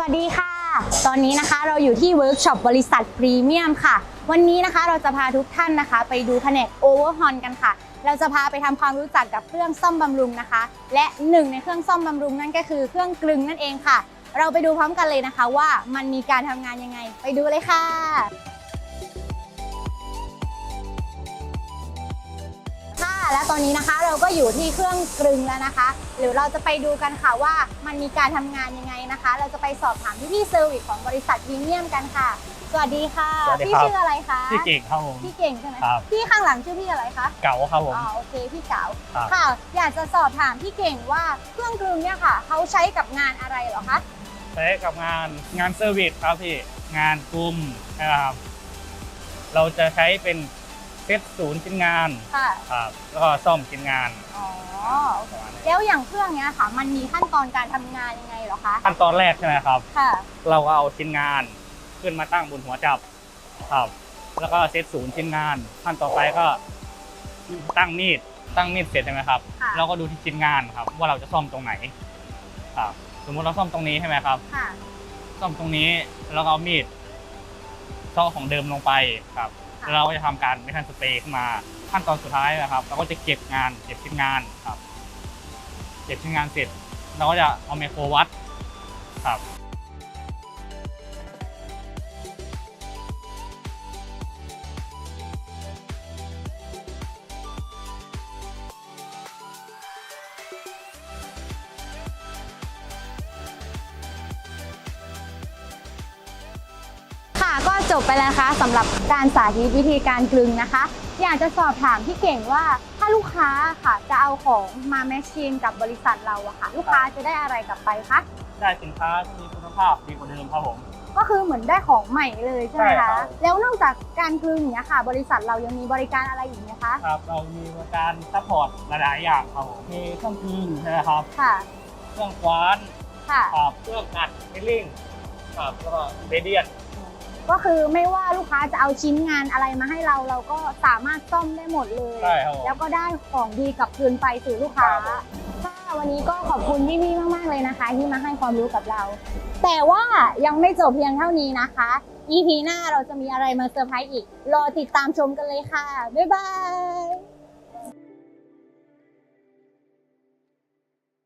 วัสดีค่ะ ตอนนี้นะคะเราอยู่ที่เวิร์กช็อปบริษัทพรีเมียมค่ะ วันนี้นะคะเราจะพาทุกท่านนะคะ ไปดูแผนกโอเวอร์ฮอนกันค่ะ เราจะพาไปทำความรู้จักกับเครื่องซ่อมบำรุงนะคะ และหนึ่งในเครื่องซ่อมบำรุงนั่นก็คือเครื่องกลึงนั่นเองค่ะ เราไปดูพร้อมกันเลยนะคะว่ามันมีการทำงานยังไง ไปดูเลยค่ะ และตอนนี้นะคะเราก็อยู่ที่เครื่องกลึงแล้วนะคะ หรือเราจะไปดูกันค่ะว่ามันมีการทำงานยังไงนะคะ เราจะไปสอบถามพี่พี่ๆเซอร์วิสของบริษัทพรีเมียมกันค่ะ สวัสดีค่ะ สวัสดีพี่ครับ ชื่ออะไรคะพี่เก่งครับผม พี่เก่งใช่ไหมครับ พี่ข้างหลังชื่อพี่อะไรคะเก๋าครับผม อ๋อโอเคพี่เก๋าครับ ค่ะ อยากจะสอบถามพี่เก่งว่าเครื่องกลึงเนี่ยค่ะเขาใช้กับงานอะไรเหรอคะใช้กับงานงานเซอร์วิสครับพี่ งานกลุ่มนะครับ เราจะใช้เป็นเซตศูนย์ชิ้นงานค่ะครับแล้วก็ซ่อมชิ้นงาน อ๋อโอเคประมาณนี้แล้วอย่างเครื่องเนี้ยค่ะ มันมีขั้นตอนการทำงานยังไงเหรอคะขั้นตอนแรกใช่ไหมครับ ค่ะ เราก็เอาชิ้นงานขึ้นมาตั้งบนหัวจับครับ แล้วก็เซตศูนย์ชิ้นงาน ขั้นต่อไปก็ตั้งมีดตั้งมีดเสร็จใช่ไหมครับค่ะ เราก็ดูที่ชิ้นงานครับ ว่าเราจะซ่อมตรงไหนครับสมมุติเราซ่อมตรงนี้ใช่ไหมครับ ค่ะ ซ่อมตรงนี้แล้วก็เอามีดซ่อของเดิมลงไปครับค่ะ แล้วเราก็จะทำการเมทัลสเปรย์ขึ้นมาขั้นตอนสุดท้ายนะครับ เราก็จะเก็บงานเก็บชิ้นงานครับ เก็บชิ้นงานเสร็จ เราก็จะเอาไมโครวัดครับ จบไปแล้วนะคะสำหรับการสาธิตวิธีการกลึงนะคะ อยากจะสอบถามพี่เก่งว่าถ้าลูกค้าค่ะจะเอาของมาแมชชีนกับบริษัทเราอะค่ะ ลูกค้าจะได้อะไรกลับไปคะได้สินค้าที่มีคุณภาพดีกว่าเดิมครับผม ก็คือเหมือนได้ของใหม่เลยใช่ไหมใช่ครัคะบ แล้วนอกจากการกลึงเนี้ยค่ะ บริษัทเรายังมีบริการอะไรอีกไหมคะครับเรามีบริการซัพพอร์ตหลายๆอย่างครับผมมีเครื่องกลึงใช่ไหมครับ ค่ะเครื่องคว้านค่ะ ครับเครื่องอัดมิลลิ่งครับแล้วก็เรเดียน ก็คือไม่ว่าลูกค้าจะเอาชิ้นงานอะไรมาให้เราเราก็สามารถซ่อมได้หมดเลย ใช่ครับผมแล้วก็ได้ของดีกลับคืนไปสู่ลูกค้าครับผมค่ะวันนี้ก็ขอบคุณพี่ๆมากๆเลยนะคะ ที่มาให้ความรู้กับเรา แต่ว่ายังไม่จบเพียงเท่านี้นะคะ EP หน้าเราจะมีอะไรมาเซอร์ไพรส์อีก รอติดตามชมกันเลยค่ะ บ๊ายบาย